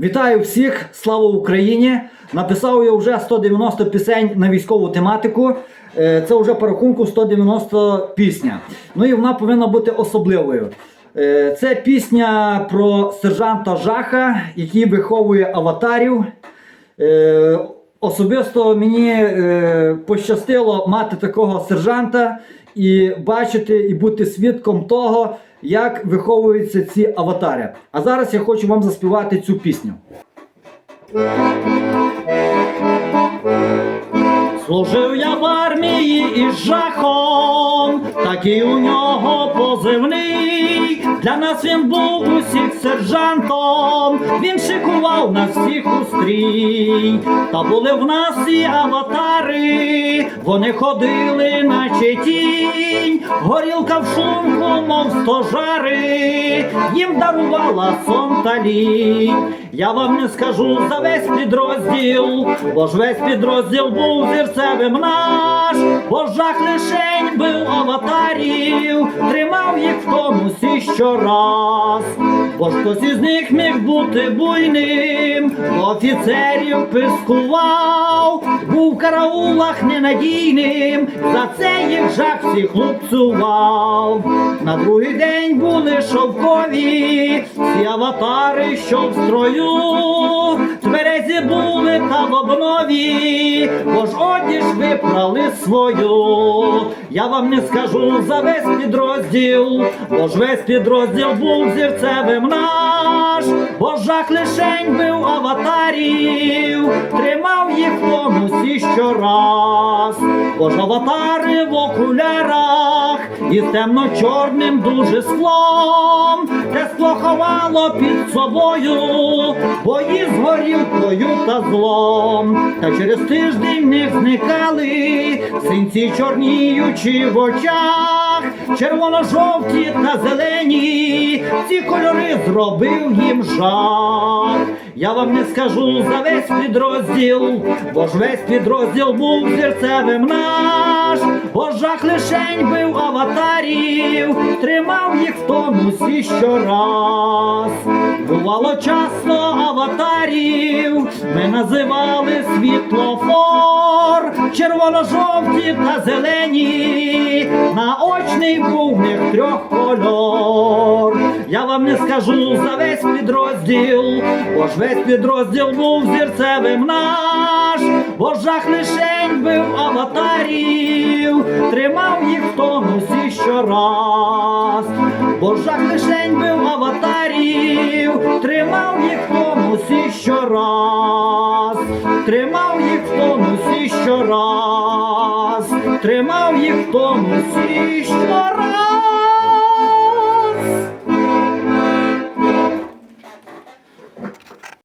Вітаю всіх! Слава Україні! Написав я вже 190 пісень на військову тематику. Е, Це вже по рахунку 190 пісня. Ну і вона повинна бути особливою. Е, Це пісня про сержанта Жаха, який виховує аватарів. Е, Особисто мені пощастило мати такого сержанта і бачити і бути свідком того, як виховуються ці аватари. А зараз я хочу вам заспівати цю пісню. Служив я в армії із жахом, такий у нього позивний. Для нас він був усіх сержантом, він шикував на всіх у стрій. Та були в нас і аватари, вони ходили, наче тінь, горілка в шлунку, мов стожари, їм дарувала сон та. Я вам не скажу за весь підрозділ, бо ж весь підрозділ був зірцевим наш, бо жах лишень бив аватарів, тримав їх в тонусі щораз. Бо хтось із них міг бути буйним, офіцерів пискував, був в караулах ненадійним, за це їх жах всіх хлопцював. На другий день були шовкові, всі аватари, що в строю, обнові, бо ж одіж випрали свою. Я вам не скажу за весь підрозділ, бо ж весь підрозділ був зірцевим наш, жах лишень бив аватарів, тримав їх в тонусі щораз, бо ж аватари в окулярах із темно-чорним дуже склом, те скло ховало під собою, бої з горілкою та злом. Та через тиждень них зникали синці чорніючі в очах, червоно-жовті та зелені, ці кольори зробив їм жах. Я вам не скажу за весь підрозділ, бо ж весь підрозділ був зірцевим наш, бо жах лишень бив аватарів, тримав їх в тонусі щораз. Бувало часто аватарів, ми називали світлофор, червоно-жовті та зелені, наочний був них трьох кольор. Я вам не скажу за весь підрозділ, бо ж весь підрозділ був зірцевим наш, бо жах лишень бив аватарів, тримав їх в тонусі щораз, бо жах лишень бив аватарів, тримав їх в тонусі щораз, тримав їх в тонусі щораз, тримав їх в тонусі щораз.